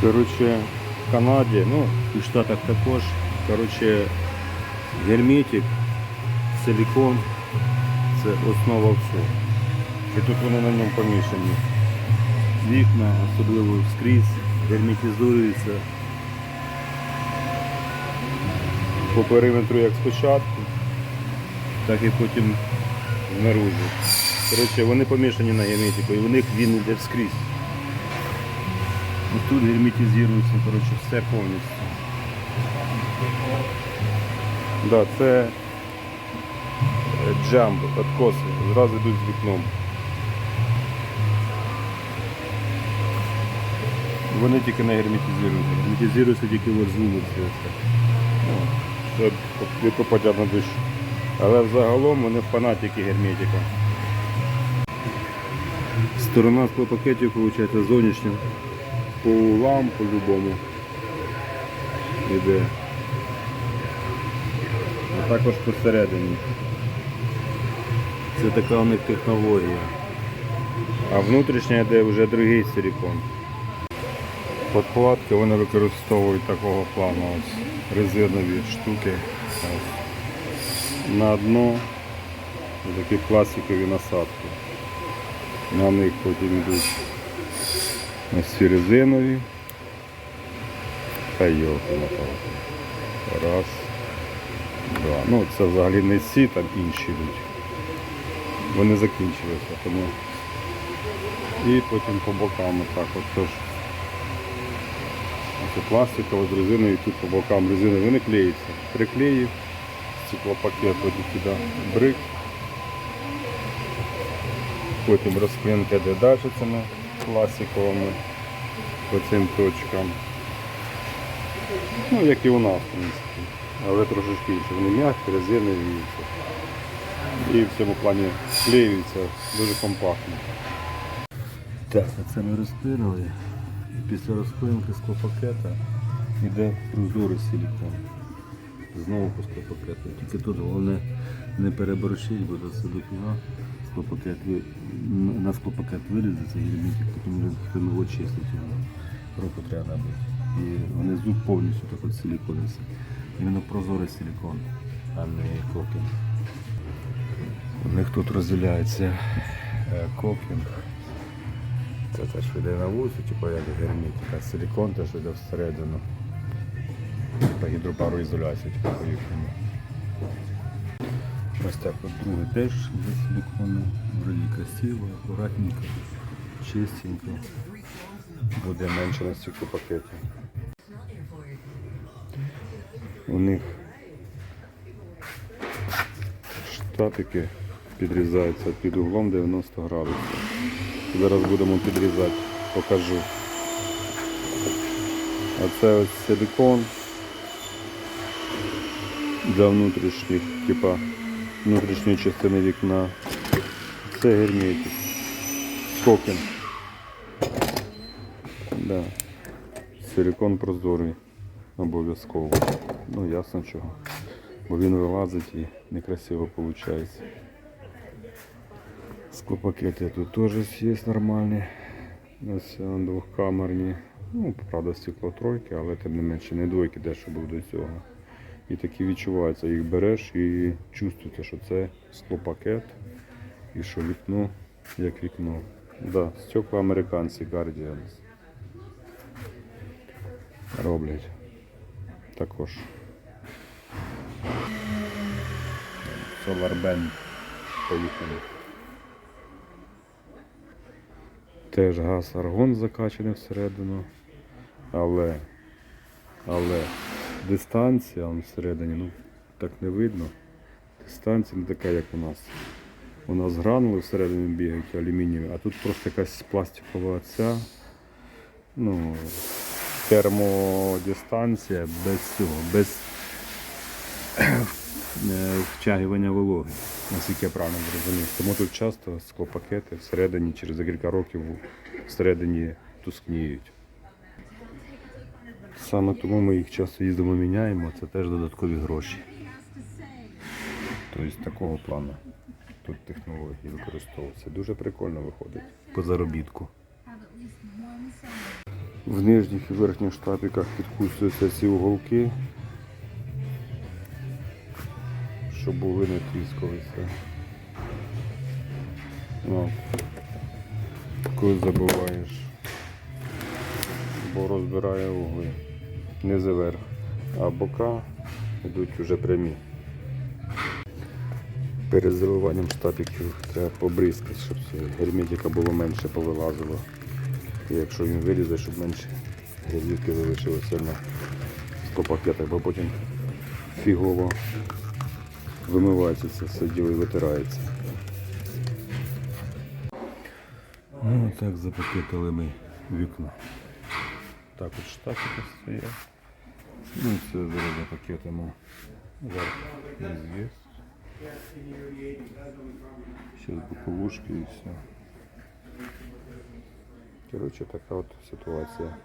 Коротше, в Канаді, ну і в Штатах також. Коротше, герметик, силикон це основа всього. І тут вони на ньому помішані. Вікна, особливо скрізь, герметизуються по периметру як спочатку, так і потім знаружи. Коротше, вони помішані на герметику і в них він йде вскрізь. Ось тут герметизується коротше, все повністю. Да, це е, джамп, откоси, зразу йдуть з вікном. Вони тільки не герметизуються. Герметизуються тільки от з вулиці. Ну, щоб на дощ. Але взагалом вони фанатики герметика. Сторона склопакетів виходить зовнішня. По углам, по-любому. Іде. А також посередині. Це така у них технологія. А внутрішня йде вже другий силикон. Подкладки вони використовують такого плану ось резинові штуки. Ось. На дно такі пластикові насадки. На них потім йдуть ось ці резинові. Та йоки напевно. Раз. Два. Ну це взагалі не ці, там інші йдуть. Вони закінчилися, тому. І потім по бокам так от теж. Це пластикова з резиною, тут по бокам резини вони клеїться. Приклеїв, стеклопакет потім туди брик. Потім розклинка йде далі цими пластиковими по цим точкам. Ну, як і у нас, в принципі. Але трошечки інше. Вони м'які, резинові і. В цьому плані клеюються дуже компактно. Так, це ми розклеїли. І після розклеїнки склопакета йде прозорий силікон. Знову по склопакету. Тільки тут головне не переборщить, бо це силікона. Склопакет на склопакет вирізається герметик, потім будемо очистити його. Руку треба набити. І внизу повністю так от силікониться. Іменно прозорий силікон, а не кокінг. У них тут розділяється е, кокінг. Це те, що йде на вулицю, типу як герметик, а силікон те, що йде всередину. Та гідропароізоляція, типу по їхньому. Ось так от другий теж за силікону. Вроді красиво, акуратненько, чистенько. Буде менше на стільки пакетів. У них штатики підрізаються під углом 90 градусів. Зараз будемо підрізати, покажу. А це ось силикон для внутрішніх, типа внутрішньої частини вікна. Це герметик. Кокін. Да. Силикон прозорий. Обов'язково. Ну ясно чого. Бо він вилазить і некрасиво виходить. Склопакети тут теж є нормальні. Ось он двохкамерні. Ну, правда, стекло тройки, але тим не менше не двойки, де що був до цього. І такі відчуваються, їх береш і чувствуєте, що це склопакет і що вікно як вікно. Да, стекла американці Guardians роблять також. SolarBand поїхали. Теж газ аргон закачаний всередину, але, але дистанція всередині, ну так не видно. Дистанція не така, як у нас. У нас гранули всередині бігають алюмінієві, а тут просто якась пластикова ця, ну, термодистанція без цього, без е, втягування вологи, наскільки я правильно зрозумів. Тому тут часто склопакети всередині через декілька років всередині тускніють. Саме тому ми їх часто їздимо міняємо, це теж додаткові гроші. Тобто такого плану тут технології використовуються. Дуже прикольно виходить по заробітку. В нижніх і верхніх штапіках підкусуються ці уголки, щоб були не тріскалися. Коли забуваєш, бо розбирає угли. Не заверх, а бока йдуть вже прямі. Перед заливанням штапіків треба побризкати, щоб герметика було менше повилазило. І якщо він вирізе, щоб менше герметики залишилося на 100 пакетах, бо потім фігово вимивається це все діло і витирається. Ну так запакетили ми вікно. Так от штатики стоять. Ну і все зараз запакетимо. Верх є. Сейчас боковушки і все. Коротше, така от ситуація.